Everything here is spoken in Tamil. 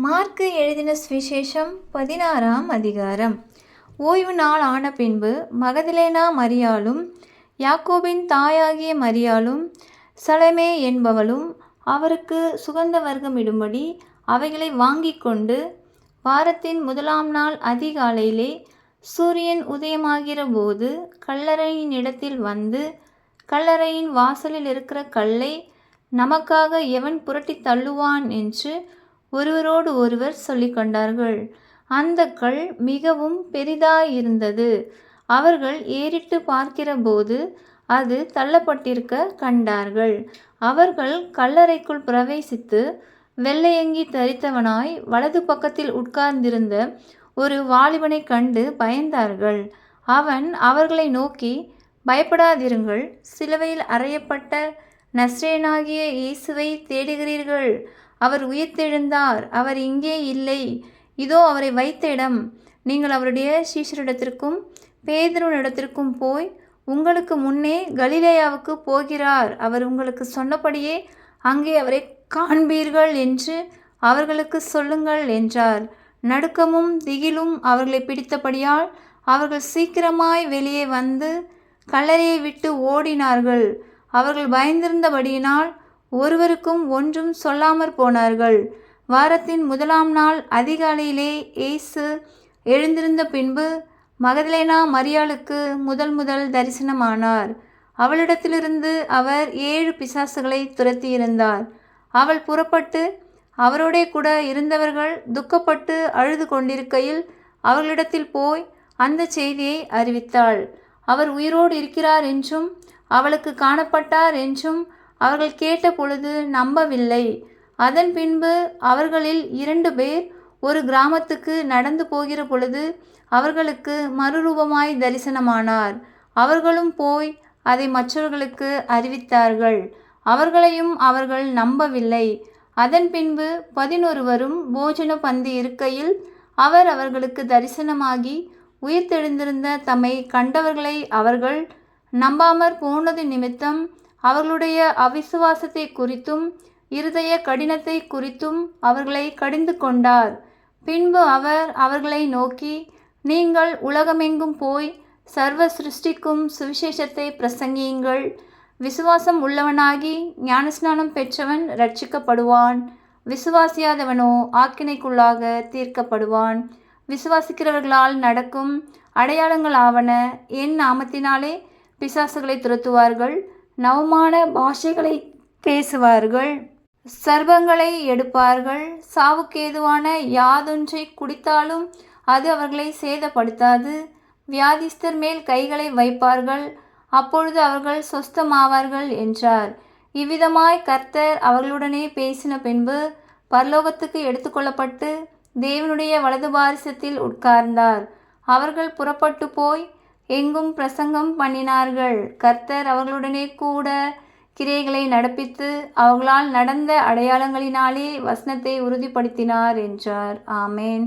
மார்க்கு எழுதின சுவிசேஷம் பதினாறாம் அதிகாரம். ஓய்வு நாள் ஆன பின்பு மகதிலேனா மரியாலும் யாக்கோபின் தாயாகிய மரியாலும் சலமே என்பவளும் அவருக்கு சுகந்த வர்க்கம் இடும்படி அவைகளை வாங்கி கொண்டு வாரத்தின் முதலாம் நாள் அதிகாலையிலே சூரியன் உதயமாகிற போது கல்லறையின் இடத்தில் வந்து கல்லறையின் வாசலில் இருக்கிற கல்லை நமக்காக எவன் புரட்டி தள்ளுவான் என்று ஒருவரோடு ஒருவர் சொல்லிக்கொண்டார்கள் அந்த கல் மிகவும் பெரிதாயிருந்தது. அவர்கள் ஏறிட்டு பார்க்கிறபோது அது தள்ளப்பட்டிருக்க கண்டார்கள். அவர்கள் கல்லறைக்குள் பிரவேசித்து வெள்ளையங்கி தரித்தவனாய் வலது பக்கத்தில் உட்கார்ந்திருந்த ஒரு வாலிபனை கண்டு பயந்தார்கள். அவன் அவர்களை நோக்கி பயப்படாதிருங்கள். சிலுவையில் அறையப்பட்ட நஸ்ரேனாகிய இயேசுவை தேடுகிறீர்கள். அவர் உயிர்த்தெழுந்தார். அவர் இங்கே இல்லை. இதோ அவரை வைத்த இடம். நீங்கள் அவருடைய சீஷரிடத்திற்கும் பேதருனிடத்திற்கும் போய் உங்களுக்கு முன்னே கலிலேயாவுக்கு போகிறார். அவர் உங்களுக்கு சொன்னபடியே அங்கே அவரை காண்பீர்கள் என்று அவர்களுக்கு சொல்லுங்கள் என்றார். நடுக்கமும் திகிலும் அவர்களை பிடித்தபடியால் அவர்கள் சீக்கிரமாய் வெளியே வந்து கல்லறையை விட்டு ஓடினார்கள். அவர்கள் பயந்திருந்தபடியினால் ஒருவருக்கும் ஒன்றும் சொல்லாமற் போனார்கள். வாரத்தின் முதலாம் நாள் அதிகாலையிலே இயேசு எழுந்திருந்த பின்பு மகதலேனா மரியாளுக்கு முதல் முதல் தரிசனமானார். அவளிடத்திலிருந்து அவர் ஏழு பிசாசுகளை துரத்தியிருந்தார். அவள் புறப்பட்டு அவரோடே கூட இருந்தவர்கள் துக்கப்பட்டு அழுது கொண்டிருக்கையில் அவர்களிடத்தில் போய் அந்த செய்தியை அறிவித்தாள். அவர் உயிரோடு இருக்கிறார் என்றும் அவளுக்கு காணப்பட்டார் என்றும் அவர்கள் கேட்ட பொழுது நம்பவில்லை. அதன் பின்பு அவர்களில் இரண்டு பேர் ஒரு கிராமத்துக்கு நடந்து போகிற பொழுது அவர்களுக்கு மறுரூபமாய் தரிசனமானார். அவர்களும் போய் அதை மற்றவர்களுக்கு அறிவித்தார்கள். அவர்களையும் அவர்கள் நம்பவில்லை. அதன் பின்பு பதினொருவரும் போஜன பந்து இருக்கையில் அவர் அவர்களுக்கு தரிசனமாகி உயிர்த்தெழுந்திருந்த தம்மை கண்டவர்களை அவர்கள் நம்பாமற் போனது நிமித்தம் அவர்களுடைய அவிசுவாசத்தை குறித்தும் இருதய கடினத்தை குறித்தும் அவர்களை கடிந்து கொண்டார். பின்பு அவர் அவர்களை நோக்கி நீங்கள் உலகமெங்கும் போய் சர்வ சிருஷ்டிக்கும் சுவிசேஷத்தை பிரசங்கியுங்கள். விசுவாசம் உள்ளவனாகி ஞானஸ்நானம் பெற்றவன் ரட்சிக்கப்படுவான் விசுவாசியாதவனோ ஆக்கினைக்குள்ளாக தீர்க்கப்படுவான். விசுவாசிக்கிறவர்களால் நடக்கும் அடையாளங்கள் ஆவன என் நாமத்தினாலே பிசாசுகளை துரத்துவார்கள். நவமான பாஷைகளை பேசுவார்கள். சர்பங்களை எடுப்பார்கள். சாவுக்கேதுவான யாதொன்றை குடித்தாலும் அது அவர்களை சேதப்படுத்தாது. வியாதிஸ்தர் மேல் கைகளை வைப்பார்கள். அப்பொழுது அவர்கள் சொஸ்தமாவார்கள் என்றார். இவ்விதமாய் கர்த்தர் அவர்களுடனே பேசின பின்பு பரலோகத்துக்கு எடுத்துக்கொள்ளப்பட்டு தேவனுடைய வலது பாரிசத்தில் உட்கார்ந்தார். அவர்கள் புறப்பட்டு போய் எங்கும் பிரசங்கம் பண்ணினார்கள். கர்த்தர் அவர்களுடனே கூட கிரைகளை நடப்பித்து அவர்களால் நடந்த அடையாளங்களினாலே வசனத்தை உறுதிப்படுத்தினார் என்றார். ஆமேன்.